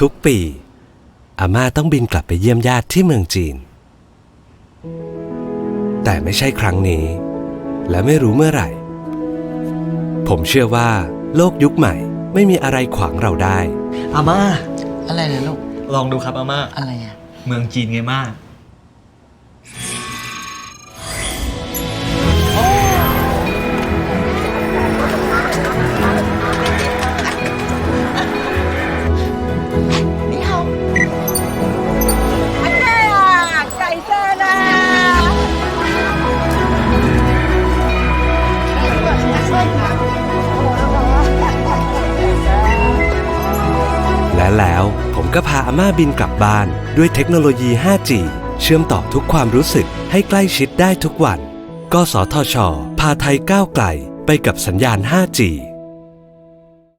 ทุกปี อาม่าต้องบินกลับไปเยี่ยมญาติที่เมืองจีน แต่ไม่ใช่ครั้งนี้ และไม่รู้เมื่อไหร่ ผมเชื่อว่าโลกยุคใหม่ไม่มีอะไรขวางเราได้ อาม่าอะไรนะลูก ลองดูครับอาม่าอะไรอะ เมืองจีนไงม่าไก่ และแล้ว ผมก็พาอาม่าบินกลับบ้าน ด้วยเทคโนโลยี 5G เชื่อมต่อทุกความรู้สึกให้ใกล้ชิดได้ทุกวัน กสทช พาไทยก้าวไกลไปกับสัญญาณ 5G